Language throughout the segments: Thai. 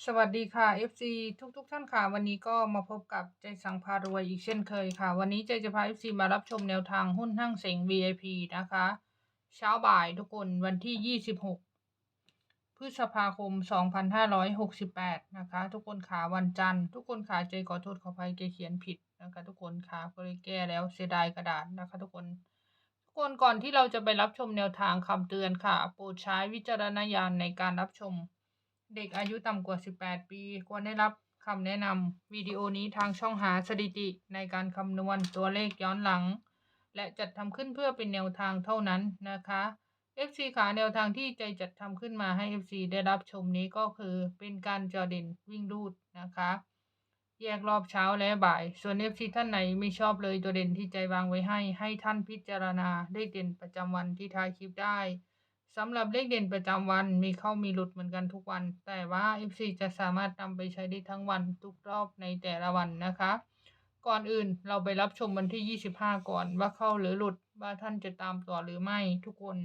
สวัสดีค่ะ FC ทุกๆทท่านค่ะ วันนี้ก็มาพบกับใจสังพารวยอีกเช่นเคยค่ะ วันนี้ใจจะพา FC มารับชมแนวทางหุ้นห้างเสง VIP นะคะ เช้าบ่ายทุกคนวันที่ 26 พฤษภาคม 2568 นะคะ ทุกคนขาวันจันทร์ ทุกคนขาใจขอโทษขออภัยเกเขียนผิดนะคะ ทุกคนขาก็เลยแก้แล้วเสียดายกระดาษนะคะ ทุกคนทุกคนก่อนที่เราจะไปรับชมแนวทางคำเตือนค่ะ โปรดใช้วิจารณญาณในการรับชม เด็กอายุต่ำกว่า 18 ปี ควรได้รับคำแนะนำวิดีโอนี้ทางช่องหาสถิติในการคำนวณตัวเลขย้อนหลัง และจัดทำขึ้นเพื่อเป็นแนวทางเท่านั้นนะคะ FC ขาแนวทางที่ใจจัดทำขึ้นมาให้ FC ได้รับชมนี้ก็คือเป็นการจอเด่นวิ่งรูดนะคะ แยกรอบเช้าและบ่าย ส่วน FC ท่านไหนไม่ชอบเลยตัวเด่นที่ใจวางไว้ให้ ให้ท่านพิจารณาเลขเด่นประจำวันที่ท้ายคลิปได้ สำหรับเลขเด่นประจำวันมีเข้ามีหลุดเหมือนกันทุกวัน แต่ว่า FC จะสามารถนำไปใช้ได้ทั้งวันทุกรอบในแต่ละวันนะคะ ก่อนอื่นเราไปรับชมวันที่ 25 ก่อนว่าเข้าหรือหลุดว่าท่านจะตามต่อหรือไม่ทุกคน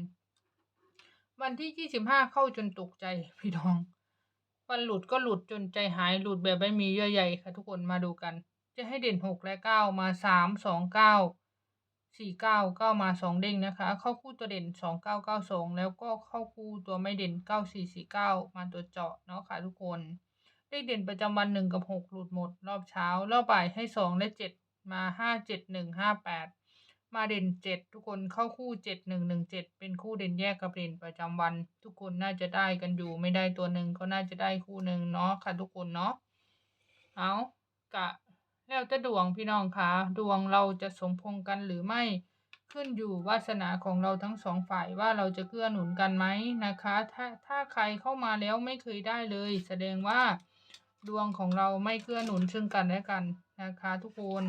วันที่ 25 เข้าจนตกใจพี่น้อง วันหลุดก็หลุดจนใจหายหลุดแบบไม่มีเยื่อใยค่ะทุกคนมาดูกัน จะให้เด่น 6 และ 9 มา 3 2 9 สี่เก้าเก้ามาสองเด้งนะคะ เข้าคู่ตัวเด่นสองเก้าเก้าสองแล้วก็เข้าคู่ตัวไม่เด่นเก้าสี่สี่เก้ามาตัวเจาะเนาะค่ะทุกคนเลขเด่นประจำวันหนึ่งกับหกหลุดหมด รอบเช้า รอบบ่ายให้สองและเจ็ดมาห้าเจ็ดหนึ่งห้าแปดมาเด่นเจ็ดทุกคนเข้าคู่เจ็ดหนึ่งหนึ่งเจ็ดเป็นคู่เด่นแยกกับเด่นประจำวัน ทุกคนน่าจะได้กันอยู่ไม่ได้ตัวหนึ่งก็น่าจะได้คู่หนึ่งเนาะค่ะทุกคนเนาะเอากะ แล้วแต่ดวงพี่น้องคะดวงเราจะสมพงกันหรือไม่ขึ้นอยู่วาสนาของเราทั้งสองฝ่ายว่าเราจะเกื้อหนุนกันไหมนะคะ ถ้าถ้าใครเข้ามาแล้วไม่เคยได้เลย แสดงว่าดวงของเราไม่เกื้อหนุนซึ่งกันและกันนะคะ ทุกคน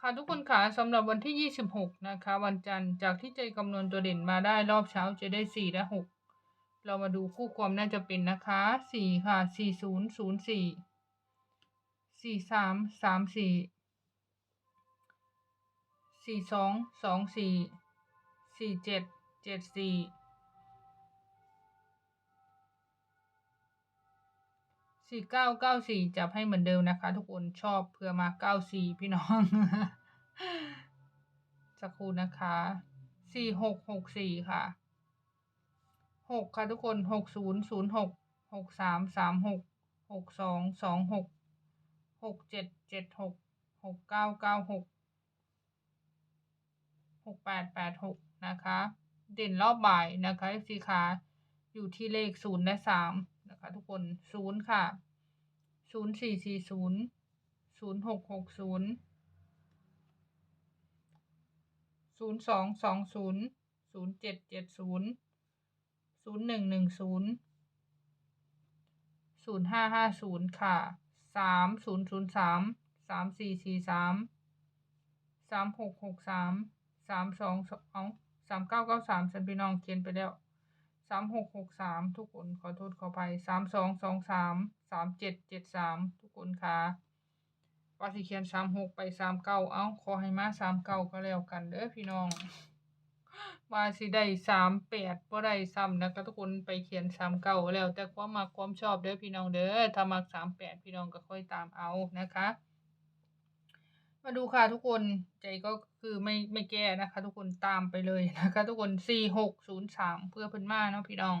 ค่ะทุกคนค่ะสำหรับวันที่ 26 นะคะ วันจันทร์จากที่ใจคำนวณตัวเด่นมาได้รอบเช้าจะได้ 4 และ 6 เรามาดูคู่ความน่าจะเป็นนะคะ 4 ค่ะ 4004 สี่สามสามสี่สี่สองสองสี่สี่เจ็ดเจ็ดสี่สี่เก้าเก้าสี่จับให้เหมือนเดิมนะคะ ทุกคนชอบเพื่อมาเก้าสี่พี่น้องสักครู่นะคะสี่หกหกสี่ค่ะหกค่ะทุกคนหกศูนย์ศูนย์หกหกสามสามหกหกสองสองหก หกเจ็ดเจ็ดหกหกเก้าเก้าหกหกแปดแปดหกนะคะ เด่นรอบบ่ายนะคะสีขาอยู่ที่เลขศูนย์และสามนะคะทุกคนศูนย์ค่ะศูนย์สี่สี่ศูนย์ศูนย์หกหกศูนย์ศูนย์สองสองศูนย์ศูนย์เจ็ดเจ็ดศูนย์ศูนย์หนึ่งหนึ่งศูนย์ศูนย์ห้าห้าศูนย์ค่ะ สามศูนย์ศูนย์สามสามสี่สี่สามสามหกหกสามสามสองเอาสามเก้าเก้าสามฉันพี่น้องเขียนไปแล้วสามหกหกสามทุกคนขอโทษขออภัยสามสองสองสามสามเจ็ดเจ็ดสามทุกคนค่ะว่าสิเขียนสามหกไปสามเก้าเอาขอให้มาสามเก้าก็แล้วกันเด้อพี่น้อง ว่าสิได้สามแปดบ่ได้ซ้ำนะคะทุกคนไปเขียนสามเก้าแล้ว แต่ความมักความชอบเด้อพี่น้องเด้อถ้ามักสามแปดพี่น้องก็ค่อยตามเอานะคะ มาดูค่ะทุกคนใจก็คือไม่ไม่แก้นะคะ ทุกคนตามไปเลยนะคะ ทุกคนสี่หกศูนย์สามเพื่อเพิ่นมาเนาะพี่น้อง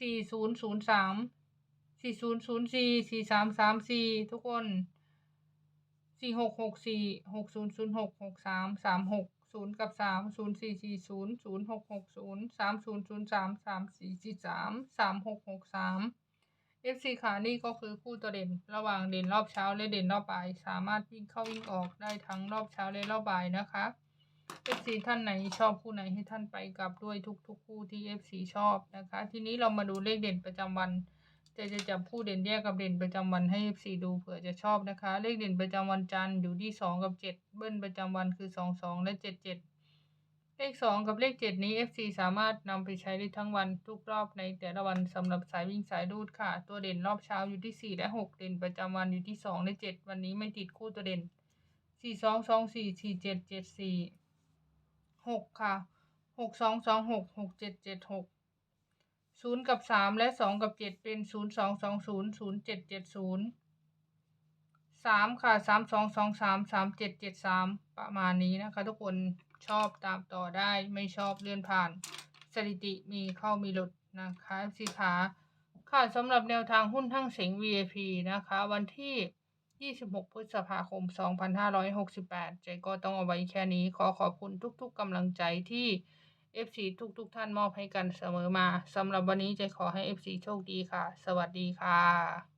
สี่ศูนย์ศูนย์สามสี่ศูนย์ศูนย์สี่สี่สามสามสี่ทุกคนสี่หกหกสี่หกศูนย์ศูนย์หกหกสามสามหก ศูนย์กับสามศูนย์สี่สี่ศูนย์ศูนย์หกหกศูนย์สามศูนย์ศูนย์สามสามสี่สี่สามสามหกหกสามเอฟซีขานี่ก็คือคู่ตัวเด่นระหว่างเด่นรอบเช้าและเด่นรอบบ่าย สามารถวิ่งเข้าวิ่งออกได้ทั้งรอบเช้าและรอบบ่ายนะคะเอฟซีท่านไหนชอบคู่ไหนให้ท่านไปกลับด้วยทุกๆคู่ที่เอฟซีชอบนะคะ ทีนี้เรามาดูเลขเด่นประจำวัน จะจะจับคู่เด่นแยกกับเด่นประจำวันให้ FC ดูเผื่อจะชอบนะคะ เลขเด่นประจำวันจันทร์อยู่ที่สองกับเจ็ดเบิ้ลประจำวันคือสองสองและเจ็ดเจ็ดเลขสองกับเลขเจ็ดนี้ FC สามารถนำไปใช้ได้ทั้งวันทุกรอบในแต่ละวันสำหรับสายวิ่งสายรูดค่ะ ตัวเด่นรอบเช้าอยู่ที่สี่และหกเด่นประจำวันอยู่ที่สองและเจ็ดวันนี้ไม่ติดคู่ตัวเด่นสี่สองสองสี่สี่เจ็ดเจ็ดสี่หกค่ะหกสองสองหกหกเจ็ดเจ็ดหก ศูนย์กับสามและสองกับเจ็ดเป็นศูนย์สองสองศูนย์ศูนย์เจ็ดเจ็ดศูนย์สามค่ะสามสองสองสามสามเจ็ดเจ็ดสามประมาณนี้นะคะ ทุกคนชอบตามต่อได้ไม่ชอบเลื่อนผ่าน สถิติมีเข้ามีหลุดนะคะสิขาค่ะสำหรับแนวทางหุ้นทั้งเสง VIP นะคะ วันที่ 26 พฤษภาคม 2568ใจก็ต้องเอาไว้แค่นี้ขอขอบคุณทุกๆกำลังใจที่ FC ทุกทุกท่านมอบให้กันเสมอมาสำหรับวันนี้จะขอให้ FC โชคดีค่ะ สวัสดีค่ะ